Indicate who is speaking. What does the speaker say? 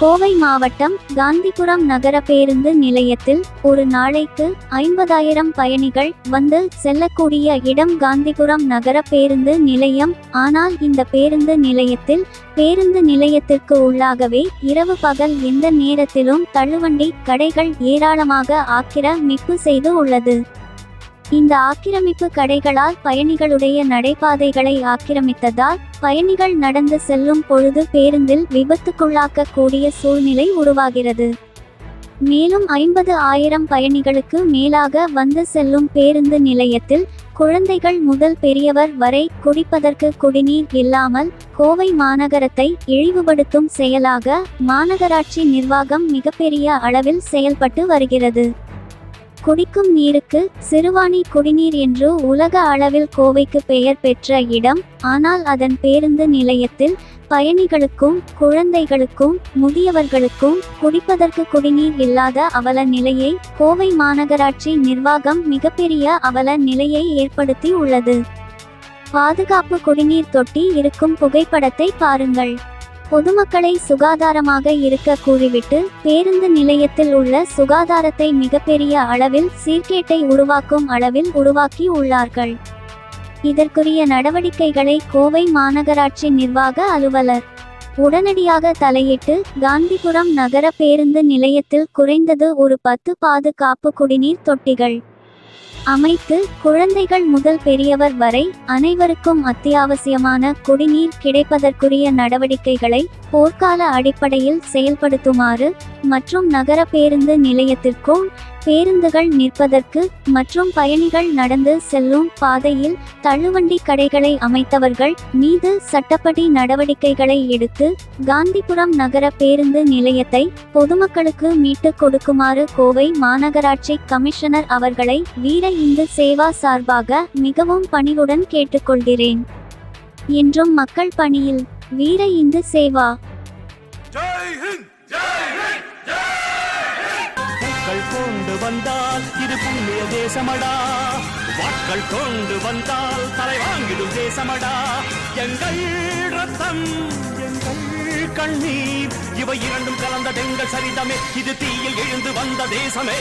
Speaker 1: கோவை மாவட்டம் காந்திபுரம் நகர பேருந்து நிலையத்தில் ஒரு நாளைக்கு ஐம்பதாயிரம் பயணிகள் வந்து செல்லக்கூடிய இடம் காந்திபுரம் நகர பேருந்து நிலையம். ஆனால் இந்த பேருந்து நிலையத்தில் பேருந்து நிலையத்திற்கு உள்ளாகவே இரவு பகல் எந்த நேரத்திலும் தள்ளுவண்டி கடைகள் ஏராளமாக ஆக்கிரமிப்பு செய்து உள்ளது. இந்த ஆக்கிரமிப்பு கடைகளால் பயணிகளுடைய நடைபாதைகளை ஆக்கிரமித்ததால் பயணிகள் நடந்து செல்லும் பொழுது பேருந்தில் விபத்துக்குள்ளாக்கக்கூடிய சூழ்நிலை உருவாகிறது. மேலும் ஐம்பது ஆயிரம் பயணிகளுக்கு மேலாக வந்து செல்லும் பேருந்து நிலையத்தில் குழந்தைகள் முதல் பெரியவர் வரை குடிப்பதற்கு குடிநீர் இல்லாமல் கோவை மாநகரத்தை இழிவுபடுத்தும் செயலாக மாநகராட்சி நிர்வாகம் மிகப்பெரிய அளவில் செயல்பட்டு வருகிறது. குடிக்கும் நீருக்கு சிறுவாணி குடிநீர் என்று உலக அளவில் கோவைக்கு பெயர் பெற்ற இடம். ஆனால் அதன் பேருந்து நிலையத்தில் பயணிகளுக்கும் குழந்தைகளுக்கும் முதியவர்களுக்கும் குடிப்பதற்கு குடிநீர் இல்லாத அவல நிலையை கோவை மாநகராட்சி நிர்வாகம் மிகப்பெரிய அவல நிலையை ஏற்படுத்தி உள்ளது. பாதுகாப்பு குடிநீர் தொட்டி இருக்கும் புகைப்படத்தை பாருங்கள். பொதுமக்களை சுகாதாரமாக இருக்க கூறிவிட்டு பேருந்து நிலையத்தில் உள்ள சுகாதாரத்தை மிகப்பெரிய அளவில் சீர்கேட்டை உருவாக்கும் அளவில் உருவாக்கி உள்ளார்கள். இதற்குரிய நடவடிக்கைகளை கோவை மாநகராட்சி நிர்வாக அலுவலர் உடனடியாக தலையிட்டு காந்திபுரம் நகர பேருந்து நிலையத்தில் குறைந்தது ஒரு பத்து பாதுகாப்பு குடிநீர் தொட்டிகள் அமைத்து குழந்தைகள் முதல் பெரியவர் வரை அனைவருக்கும் அத்தியாவசியமான குடிநீர் கிடைப்பதற்குரிய நடவடிக்கைகளை போர்க்கால அடிப்படையில் செயல்படுத்துமாறு மற்றும் நகர பேருந்து நிலையத்திற்கும் பேருந்துகள் நிற்பதற்கு மற்றும் பயணிகள் நடந்து செல்லும் பாதையில் தள்ளுவண்டி கடைகளை அமைத்தவர்கள் மீது சட்டப்படி நடவடிக்கைகளை எடுத்து காந்திபுரம் நகர பேருந்து நிலையத்தை பொதுமக்களுக்கு மீட்டுக் கொடுக்குமாறு கோவை மாநகராட்சி கமிஷனர் அவர்களை வீர இந்து சேவா சார்பாக மிகவும் பணிவுடன் கேட்டுக்கொள்கிறேன். என்றும் மக்கள் பணியில் வீர இந்து சேவா
Speaker 2: கொண்டு வந்தால் இது புண்ணிய தேசமடா. வாக்கள் கொண்டு வந்தால் தலை வாங்கிடும் தேசமடா. எங்கள் ரத்தம் எங்கள் கண்ணீர் இவை இரண்டும் கலந்த எங்கள் சரிதமே. இது தீயில் எழுந்து வந்த தேசமே.